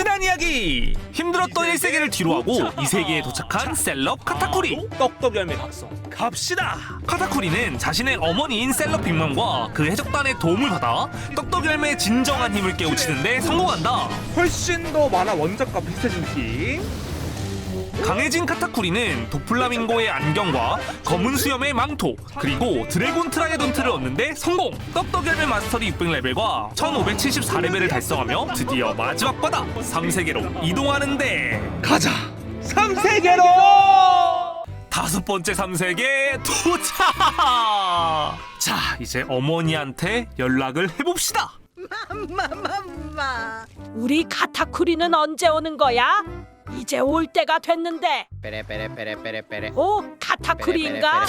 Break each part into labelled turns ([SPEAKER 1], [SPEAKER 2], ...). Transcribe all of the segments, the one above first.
[SPEAKER 1] 푹신한 이야기. 힘들었던 1세계를 뒤로하고 2세계에 도착한 셀럽 카타쿠리.
[SPEAKER 2] 떡떡 열매 각성 갑시다.
[SPEAKER 1] 카타쿠리는 자신의 어머니인 셀럽 빅맘과 그 해적단의 도움을 받아 떡떡 열매의 진정한 힘을 깨우치는데 성공한다.
[SPEAKER 2] 훨씬 더 만화 원작과 비슷해진 느낌
[SPEAKER 1] 강해진 카타쿠리는 도플라밍고의 안경과 검은 수염의 망토 그리고 드래곤 트라이던트를 얻는데 성공 떡떡 열매 마스터리 600레벨과 1574레벨을 달성하며 드디어 마지막 바다 3세계로 이동하는데
[SPEAKER 2] 가자 3세계로
[SPEAKER 1] 다섯 번째 3세계 도착! 자, 이제 어머니한테 연락을 해봅시다.
[SPEAKER 3] 마마마마 우리 카타쿠리는 언제 오는 거야? 이제 올 때가 됐는데
[SPEAKER 4] Pere, pere, pere, pere, pere.
[SPEAKER 3] 오 카타쿠리인가?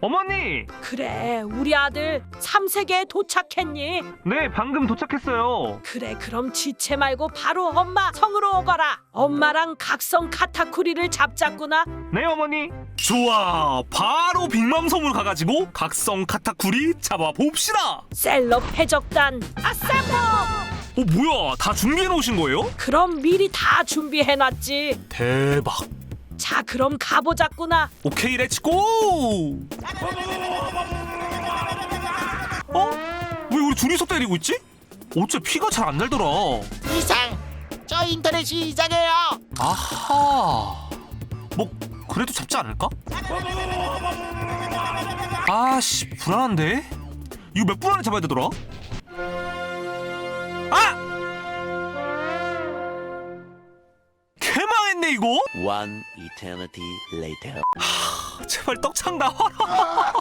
[SPEAKER 1] 어머니!
[SPEAKER 3] 그래 우리 아들 3세계에 도착했니?
[SPEAKER 1] 네, 방금 도착했어요.
[SPEAKER 3] 그래 그럼 지체 말고 바로 엄마 성으로 오거라 엄마랑 각성 카타쿠리를 잡자꾸나
[SPEAKER 1] 네, 어머니. 좋아, 바로 빅맘섬으로 가가지고 각성 카타쿠리 잡아봅시다.
[SPEAKER 3] 셀럽 해적단 아셈보
[SPEAKER 1] 어, 뭐야? 다 준비해 놓으신 거예요?
[SPEAKER 3] 그럼 미리 다 준비해놨지
[SPEAKER 1] 대박.
[SPEAKER 3] 자 그럼 가보자꾸나
[SPEAKER 1] 오케이, 렛츠고! 어? 왜 우리 둘이서 때리고 있지? 어째 피가 잘 안 날더라.
[SPEAKER 4] 이상! 저 인터넷이 이상해요!
[SPEAKER 1] 아하. 뭐 그래도 잡지 않을까? 아씨 불안한데. 이거 몇 분 안에 잡아야 되더라? 이거.
[SPEAKER 5] One eternity later.
[SPEAKER 1] 제발 떡창 나와라.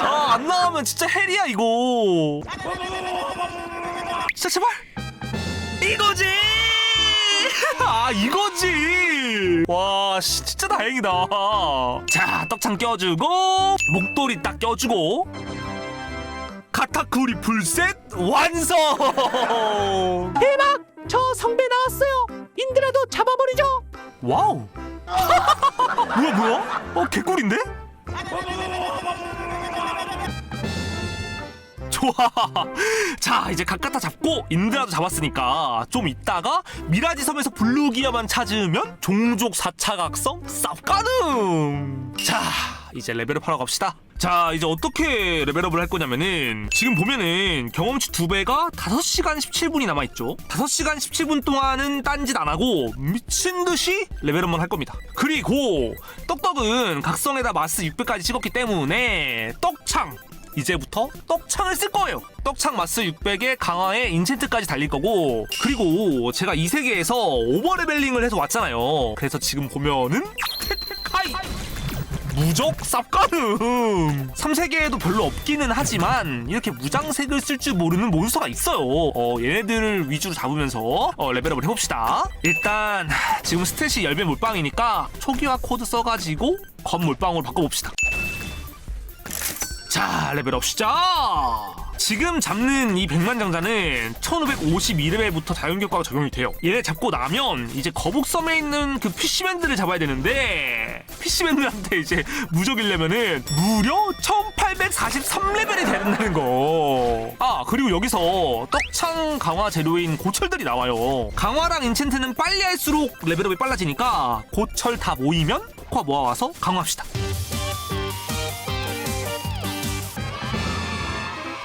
[SPEAKER 1] 아 안 나오면 진짜 헬이야 이거. 진짜 제발. 이거지. 아 이거지. 와 씨, 진짜 다행이다. 자 떡창 껴주고 목도리 딱 껴주고 카타쿠리 풀셋 완성.
[SPEAKER 3] 대박 저 성배 나왔어요 인드라도 잡아버리죠
[SPEAKER 1] 와우. 뭐야 뭐야? 어 개꿀인데? 좋아. 자 이제 각각 다 잡고 인드라도 잡았으니까 좀 있다가 미라지 섬에서 블루기어만 찾으면 종족 4차 각성 쌉 가능. 자 이제 레벨업 하러 갑시다. 자 이제 어떻게 레벨업을 할 거냐면은 지금 보면은 경험치 두 배가 5시간 17분이 남아있죠 5시간 17분 동안은 딴짓 안 하고 미친 듯이 레벨업만 할 겁니다 그리고 떡떡은 각성에다 마스 600까지 찍었기 때문에 떡창 이제부터 떡창을 쓸 거예요. 떡창 마스 600에 강화에 인챈트까지 달릴 거고 그리고 제가 이 세계에서 오버레벨링을 해서 왔잖아요. 그래서 지금 보면은 카이 무적 쌉가능 3세계에도 별로 없기는 하지만 이렇게 무장색을 쓸 줄 모르는 몬스터가 있어요. 어, 얘네들을 위주로 잡으면서 어, 레벨업을 해봅시다. 일단 지금 스탯이 10배 몰빵이니까 초기화 코드 써가지고 검 몰빵으로 바꿔봅시다. 자 레벨업 시작 지금 잡는 이 백만장자는 1552레벨부터 자연격과가 적용이 돼요. 얘네 잡고 나면 이제 거북섬에 있는 그 피시맨들을 잡아야 되는데 피시맨들한테 이제 무적이려면은 무려 1843레벨이 되는다는 거 아 그리고 여기서 떡창 강화 재료인 고철들이 나와요. 강화랑 인챈트는 빨리 할수록 레벨업이 빨라지니까 고철 다 모이면 코아 모아와서 강화합시다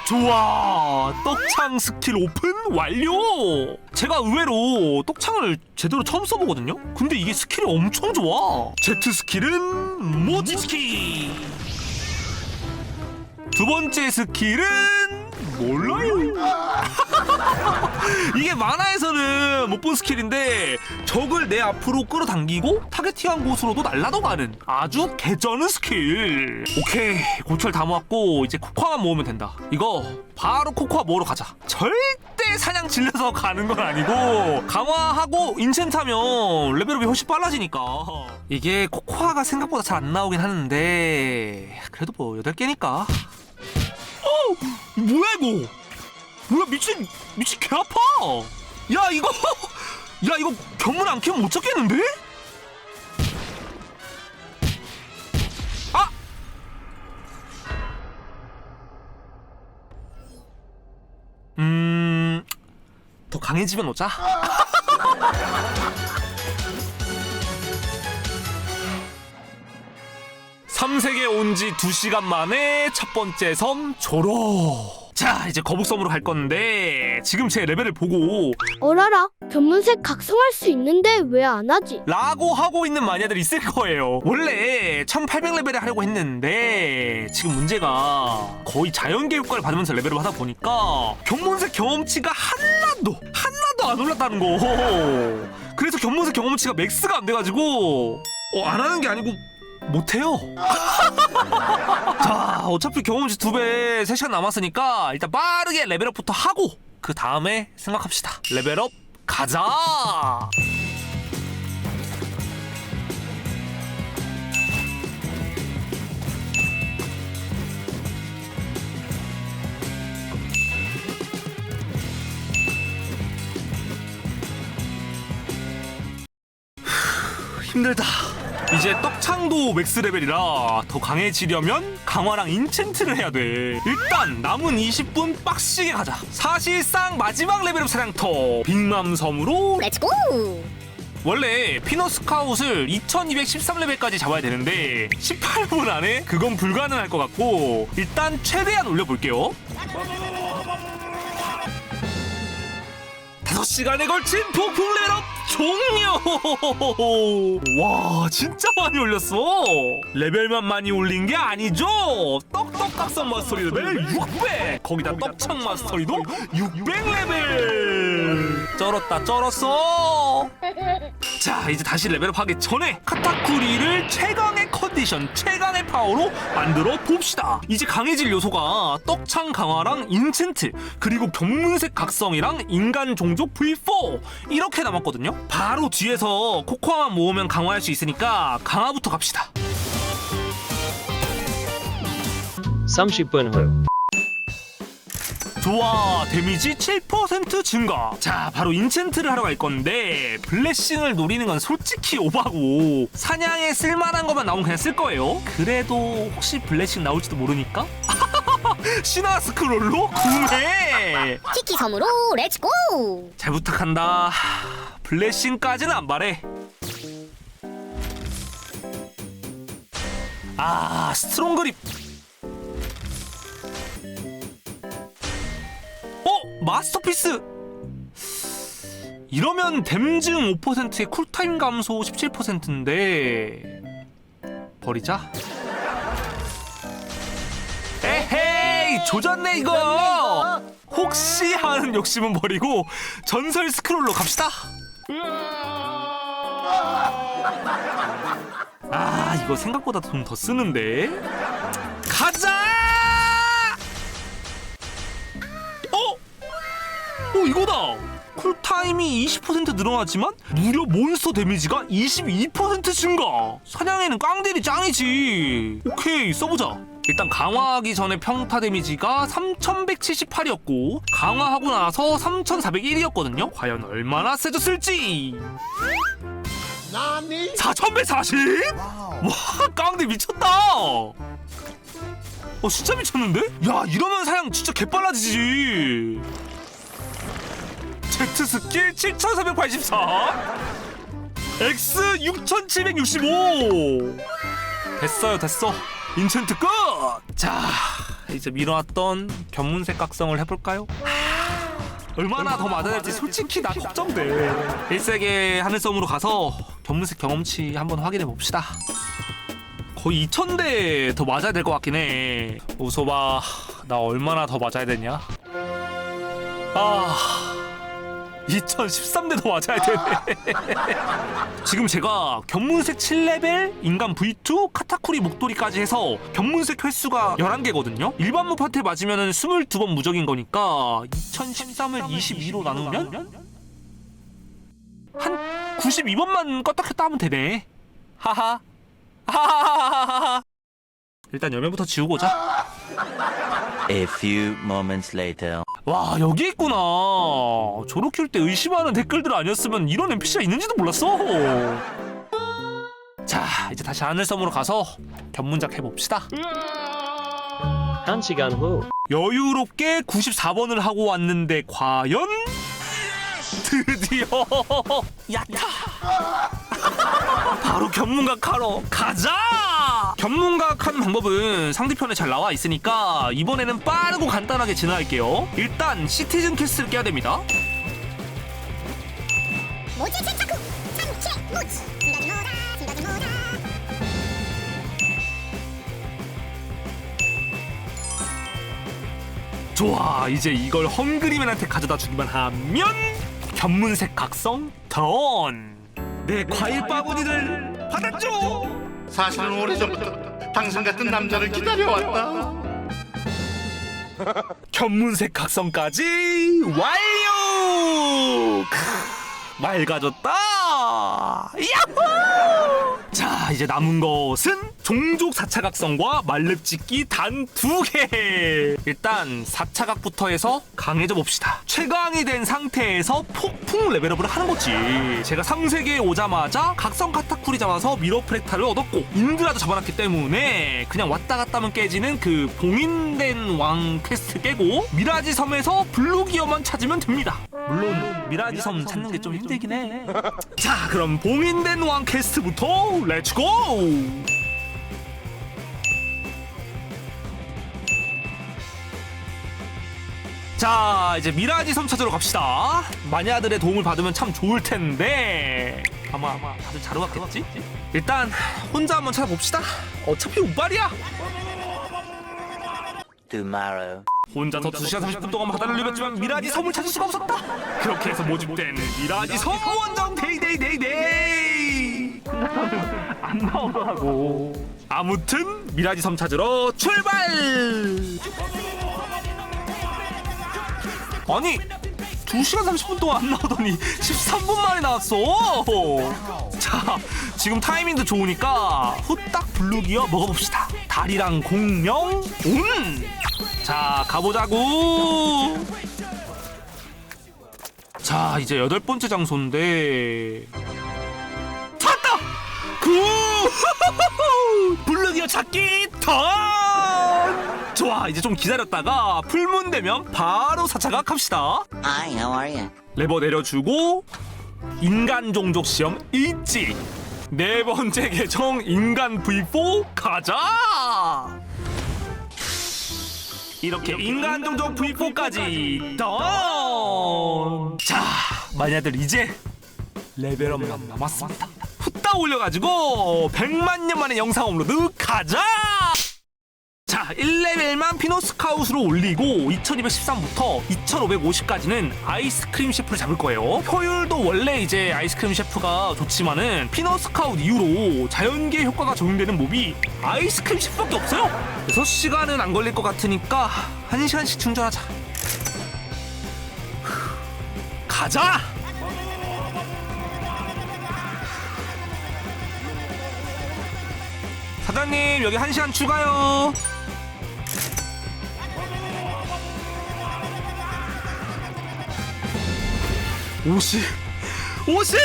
[SPEAKER 1] 좋아. 떡창 스킬 오픈 완료. 제가 의외로 떡창을 제대로 처음 써보거든요? 근데 이게 스킬이 엄청 좋아. Z 스킬은 모지스키 두 번째 스킬은 몰라요. 이게 만화에서는 못 본 스킬인데 적을 내 앞으로 끌어당기고 타겟팅한 곳으로도 날라도 가는 아주 개쩌는 스킬. 오케이. 고철 다 모았고 이제 코코아만 모으면 된다. 이거 바로 코코아 모으러 가자. 절대 사냥 질려서 가는 건 아니고 강화하고 인챈트하면 레벨업이 훨씬 빨라지니까. 이게 코코아가 생각보다 잘 안 나오긴 하는데 그래도 뭐 8개니까. 어! 뭐야 이거? 뭐야 미친 미친 개 아파. 야 이거 야 이거 견문 안 키면 못 잡겠는데? 아! 음, 더 강해지면 오자. 겸문색에 온지 2시간 만에 첫 번째 섬 졸업. 자, 이제 거북섬으로 갈 건데 지금 제 레벨을 보고
[SPEAKER 6] 어라라, 견문색 각성할 수 있는데 왜 안 하지?
[SPEAKER 1] 라고 하고 있는 마니아들이 있을 거예요. 원래 1800레벨에 하려고 했는데 지금 문제가 거의 자연계 효과를 받으면서 레벨을 하다 보니까 경문색 경험치가 하나도 하나도 안 올랐다는 거. 그래서 경문색 경험치가 맥스가 안 돼가지고 어, 안 하는 게 아니고 못해요. 자, 어차피 경험치 두 배, 3시간 남았으니까 일단 빠르게 레벨업부터 하고 그 다음에 생각합시다. 레벨업 가자. 힘들다. 이제 떡창도 맥스 레벨이라 더 강해지려면 강화랑 인챈트를 해야 돼. 일단 남은 20분 빡시게 가자. 사실상 마지막 레벨업 사냥터 빅맘 섬으로
[SPEAKER 7] 렛츠고!
[SPEAKER 1] 원래 피너스카웃을 2213레벨까지 잡아야 되는데 18분 안에 그건 불가능할 것 같고 일단 최대한 올려볼게요. 5시간에 걸친 폭풍 레벨업 종료! 와 진짜 많이 올렸어. 레벨만 많이 올린 게 아니죠? 떡떡 각성 마스터리 레벨 600 거기다 떡창 마스터리도 600 레벨 쩔었다 쩔었어. 자 이제 다시 레벨업 하기 전에 카타쿠리를 최강의 컨디션 최강의 파워로 만들어 봅시다. 이제 강해질 요소가 떡창 강화랑 인챈트 그리고 병문색 각성이랑 인간 종족 V4 이렇게 남았거든요. 바로 뒤에서 코코아만 모으면 강화할 수 있으니까 강화부터 갑시다.
[SPEAKER 8] 30분 후.
[SPEAKER 1] 좋아 데미지 7% 증가. 자 바로 인챈트를 하러 갈 건데 블레싱을 노리는 건 솔직히 오바고 사냥에 쓸만한 것만 나오면 그냥 쓸 거예요. 그래도 혹시 블레싱 나올지도 모르니까? 신화 스크롤로 구매!
[SPEAKER 7] 키키 섬으로 렛츠고!
[SPEAKER 1] 잘 부탁한다. 블레싱까지는 안 바래 아 스트롱 그립 마스터피스! 이러면 댐증 5%에 쿨타임 감소 17%인데 버리자. 에헤이! 조졌네 이거! 혹시 하는 욕심은 버리고 전설 스크롤로 갑시다. 아 이거 생각보다 돈 더 쓰는데. 가자 어 이거다. 쿨타임이 20% 늘어났지만 무려 몬스터 데미지가 22% 증가. 사냥에는 깡들이 짱이지. 오케이 써보자. 일단 강화하기 전에 평타 데미지가 3178이었고 강화하고 나서 3401이었거든요? 과연 얼마나 세졌을지. 4140? 와 깡들 미쳤다. 어 진짜 미쳤는데? 야 이러면 사냥 진짜 개빨라지지 Z 스킬 7484 X 6765 됐어요 됐어. 인챈트 끝 자 이제 미뤄왔던 견문색 각성을 해볼까요? 얼마나 더 맞아야 될지 솔직히 나 걱정돼. 일세계 하늘섬으로 가서 견문색 경험치 한번 확인해 봅시다. 거의 2000대 더 맞아야 될 것 같긴 해. 웃어봐 나 얼마나 더 맞아야 되냐? 아 2013대 더 맞아야 되네. 지금 제가 견문색 7레벨, 인간 V2, 카타쿠리 목도리까지 해서 견문색 횟수가 11개거든요. 일반 무파트 맞으면 22번 무적인 거니까 2013을 22로 나누면 한 92번만 껐다 켰다 하면 되네. 하하. 하하하하하 일단 여면부터 지우고 오자
[SPEAKER 5] A few moments later.
[SPEAKER 1] 와 여기 있구나 저로 키울 때 의심하는 댓글들 아니었으면 이런 NPC가 있는지도 몰랐어 자 이제 다시 하늘섬으로 가서 견문작 해봅시다
[SPEAKER 8] 1시간 후.
[SPEAKER 1] 여유롭게 94번을 하고 왔는데 과연 드디어 야타 바로 견문각 하러 가자! 견문각하는 방법은 상대편에 잘 나와 있으니까 이번에는 빠르고 간단하게 진행할게요. 일단 시티즌 캐스트를 깨야 됩니다.
[SPEAKER 7] 모지 제차쿠 삼체 모지 순간이 뭐다 순간이 뭐다
[SPEAKER 1] 좋아, 이제 이걸 헝그리맨한테 가져다 주기만 하면 견문색 각성 던. 내 과일 바구니를 받았죠.
[SPEAKER 9] 사실은 오래전부터 당신 같은 남자를 기다려왔다.
[SPEAKER 1] 견문색 각성까지 완료! 크, 맑아졌다! 자, 이제 남은 것은 종족 4차 각성과 말렙 찍기 단 두 개! 일단 4차각부터 해서 강해져 봅시다. 최강이 된 상태에서 폭풍 레벨업을 하는 거지. 제가 3세계에 오자마자 각성 카타쿠리 잡아서 미러 프렉타를 얻었고 인드라도 잡아놨기 때문에 그냥 왔다 갔다 하면 깨지는 그 봉인된 왕 퀘스트 깨고 미라지 섬에서 블루기어만 찾으면 됩니다. 물론 미라지 섬 찾는 게 좀 힘들긴 해. 자, 그럼 봉인된 왕 퀘스트부터 렛츠고! 자, 이제 미라지 섬 찾으러 갑시다. 마녀들의 도움을 받으면 참 좋을 텐데. 아마 아마 다들 자러 갔겠지? 일단 혼자 한번 찾아봅시다. 어차피 운빨이야.
[SPEAKER 5] Tomorrow.
[SPEAKER 1] 혼자서 2시간 30분 동안 바다를 누볐지만 미라지 섬을 찾을 수가 없었다. 그렇게 해서 모집된 미라지 섬 원정 데이데이데이데이. 안 나오더라고. 아무튼 미라지 섬 찾으러 출발. 아니 2시간 30분 동안 안 나오더니 13분 만에 나왔어. 자, 지금 타이밍도 좋으니까 후딱 블루기어 먹어봅시다. 달이랑 공명 운. 자, 가보자고. 자, 이제 여덟 번째 장소인데. 구! 블루기어 찾기 턴! 좋아, 이제 좀 기다렸다가 풀문 되면 바로 사차가 갑시다.
[SPEAKER 5] Hi, how are you?
[SPEAKER 1] 레버 내려주고 인간 종족 시험 있지 네 번째 계정 인간 V4 가자 이렇게 인간 종족 V4까지 던자 마녀들 이제 레벨업만 남았습니다 올려가지고 100만 년 만에 영상 업로드 가자 자, 1레벨만 피노스카웃으로 올리고 2213부터 2550까지는 아이스크림 셰프를 잡을 거예요. 효율도 원래 이제 아이스크림 셰프가 좋지만은 피노스카웃 이후로 자연계 효과가 적용되는 몹이 아이스크림 셰프밖에 없어요. 6시간은 안 걸릴 것 같으니까 1시간씩 충전하자. 후, 가자! 사장님 여기 1시간 추가요. 오십 오십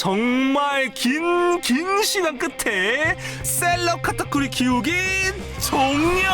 [SPEAKER 1] 정말 긴 긴 시간 끝에 셀럽 카타쿠리 키우기 종료